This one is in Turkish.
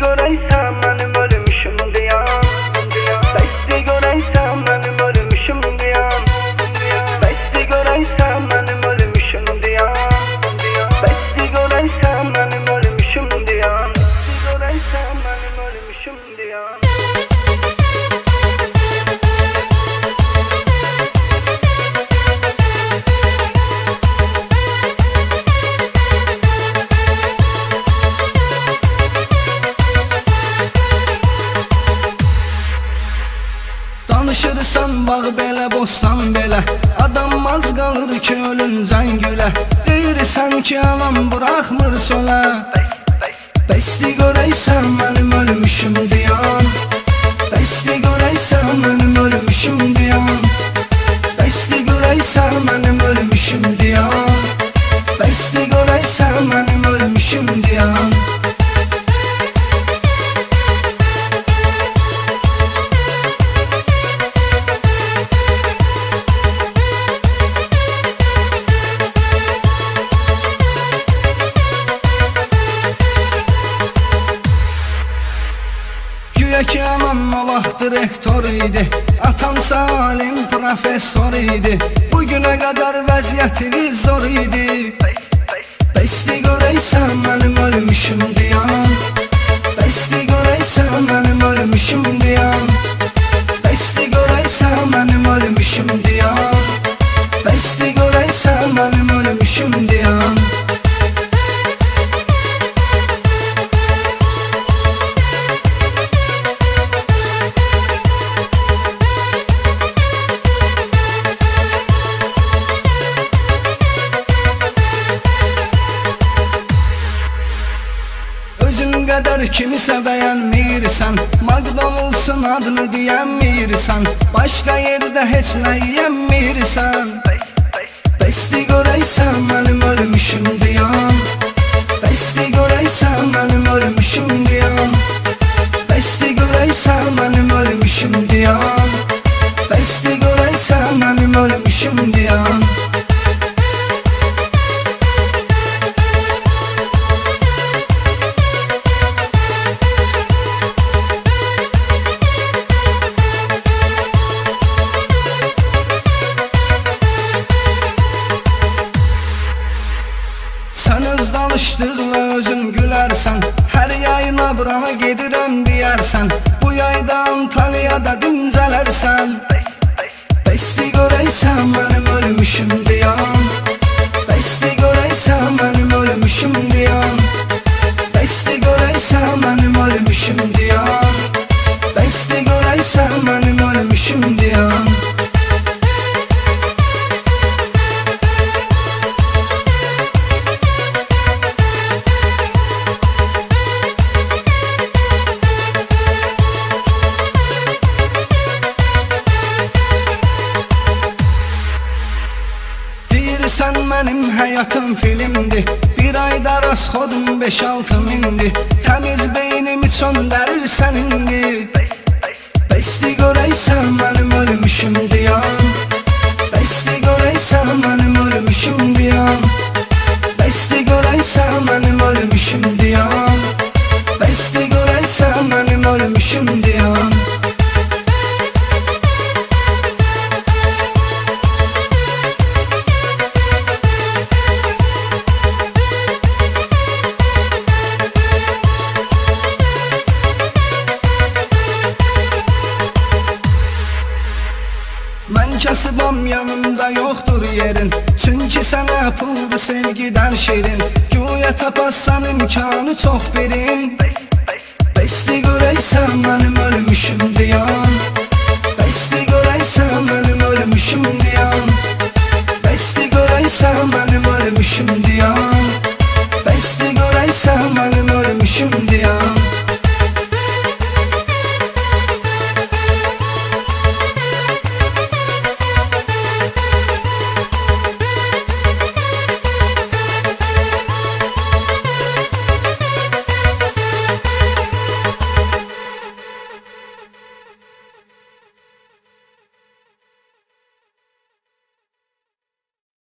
göreysen benim ölmüşüm diyen Besti göreysen benim ölmüşüm diyen Besti göreysen benim ölmüşüm diyen Besti göreysen benim ölmüşüm diyen Besti göreysen benim ölmüşüm diyen Danışırsan bağ belə, bostan belə Adam az qalır ki ölüncən gülə Deyirsən ki anam buraxmır çölə Bəsli rektor idi. Atam salim profesor idi. Bugüne kadar vəziyyətimiz zor idi Özün qədər kimisə bəyənmirsən McDonald'sın adını deyənmirsən Başqa yerdə heç nə yeyənmirsən Bəsli görəysən mənim ölmüşüm diyan Bəsli görəysən mənim ölmüşüm diyan Bəsli görəysən mənim ölmüşüm diyan Bəsli görəysən mənim ölmüşüm diyan özün gülərsən Hər yayına burana gedirəm deyərsən Bu yayda Antalyada dincələrsən Bəsli görəysən mənim ölmüşüm diyan mənim həyatım filmdir Bir ayda rasxodum 5-6 mindir Təmiz beynimi çöndərirsən yanımda yoxdur yerin. Çünki sənə puldu sevgidən şirin. Güya tapasan imkanı çox birin Bəsli görəysən mənim ölmüşüm diyan. Bəsli görəysən mənim ölmüşüm diyan. Bəsli görəysən mənim ölmüşüm diyan. Bəsli görəysən mənim ölmüşüm diyan